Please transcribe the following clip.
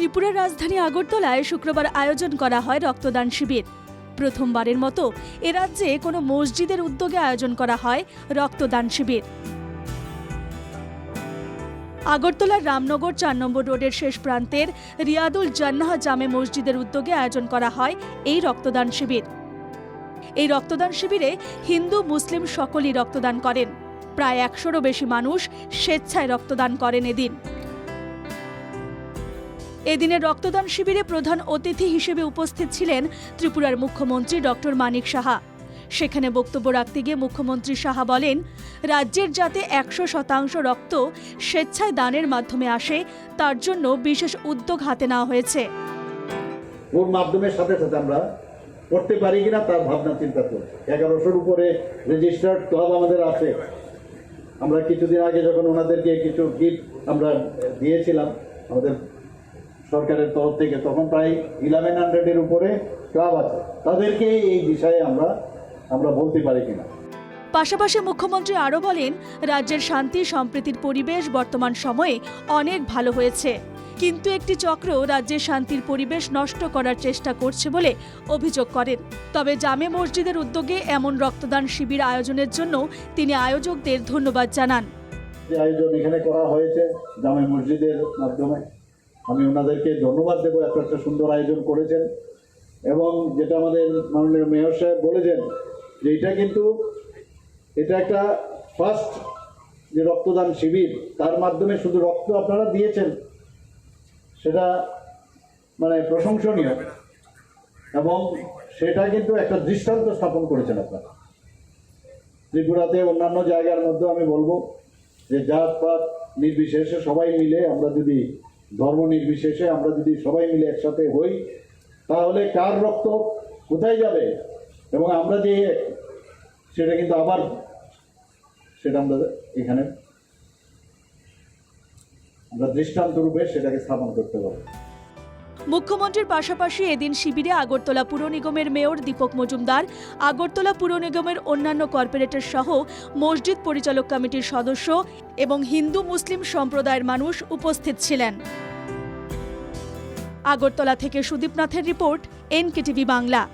ত্রিপুরার রাজধানী আগরতলায় শুক্রবার আয়োজন করা হয় রক্তদান শিবির। প্রথমবারের মতো এ রাজ্যে কোনো মসজিদের উদ্যোগে আয়োজন করা হয় রক্তদান শিবির। আগরতলার রামনগর চার নম্বর রোডের শেষ প্রান্তের রিয়াদুল জান্নাহ জামে মসজিদের উদ্যোগে আয়োজন করা হয় এই রক্তদান শিবির। এই রক্তদান শিবিরে হিন্দু, মুসলিম সকলেই রক্তদান করেন। প্রায় একশোরও বেশি মানুষ স্বেচ্ছায় রক্তদান করেন এদিন। এদিনের রক্তদান শিবিরে প্রধান অতিথি হিসেবে উপস্থিত ছিলেন ত্রিপুরার মুখ্যমন্ত্রী ডক্টর মানিক সাহা। সেখানে বক্তব্য রাখতে গিয়ে মুখ্যমন্ত্রী সাহা বলেন, রাজ্যের যাতে একশো শতাংশ রক্ত স্বেচ্ছায় দানের মাধ্যমে আসে, তার জন্য বিশেষ উদ্যোগ হাতে নেওয়া হয়েছে। ওর মাধ্যমের সাথে সাথে আমরা করতে পারি কিনা তার ভাবনা চিন্তা করি এগারোশোর উপরে রেজিস্টার্ড ক্লাব আমাদের আছে। আমরা কিছুদিন আগে যখন ওনাদেরকে কিছু গিফট আমরা দিয়েছিলাম, আমাদের সরকারের তরফ থেকে তখন প্রায় ইলেভেন হান্ড্রেডের উপরে ক্লাব আছে। তাদেরকে এই বিষয়ে আমরা আমরা বলতে পারি কিনা। পাশাপাশি মুখ্যমন্ত্রী আরও বলেন রাজ্যের শান্তি সম্প্রীতির পরিবেশ বর্তমান সময়ে অনেক ভালো হয়েছে। কিন্তু একটি চক্র রাজ্যের শান্তির পরিবেশ নষ্ট করার চেষ্টা করছে বলে অভিযোগ করেন। তবে জামে মসজিদের উদ্যোগে এমন রক্তদান শিবির আয়োজনের জন্য তিনি আয়োজকদের ধন্যবাদ জানান। আয়োজন এখানে করা হয়েছে জামে মসজিদের মাধ্যমে। আমি ওনাদেরকে ধন্যবাদ দেবো, এত একটা সুন্দর আয়োজন করেছেন। এবং যেটা আমাদের মাননীয় মেয়র সাহেব বলেছেন, যে এটা কিন্তু, এটা একটা ফার্স্ট যে রক্তদান শিবির, তার মাধ্যমে শুধু রক্ত আপনারা দিয়েছেন, সেটা মানে প্রশংসনীয়। এবং সেটা কিন্তু একটা দৃষ্টান্ত স্থাপন করেছেন আপনারা। ত্রিপুরাতে অন্যান্য জায়গার মধ্যে আমি বলব, যে জাত পাত নির্বিশেষে সবাই মিলে আমরা যদি ধর্ম নির্বিশেষে আমরা যদি সবাই মিলে একসাথে হই, তাহলে কার রক্ত কোথায় যাবে? এবং আমরা যে সেটা কিন্তু আবার সেটা আমরা এখানে আমরা দৃষ্টান্তরূপে সেটাকে স্থাপন করতে পারব। মুখ্যমন্ত্রীর পাশাপাশি এদিন শিবিরে আগরতলা পুর নিগমের মেয়র দীপক মজুমদার, আগরতলা পুর নিগমের অন্যান্য কর্পোরেটর সহ মসজিদ পরিচালক কমিটির সদস্য এবং হিন্দু মুসলিম সম্প্রদায়ের মানুষ উপস্থিত ছিলেন। আগরতলা থেকে সুদীপনাথের রিপোর্ট, এনকেটিভি বাংলা।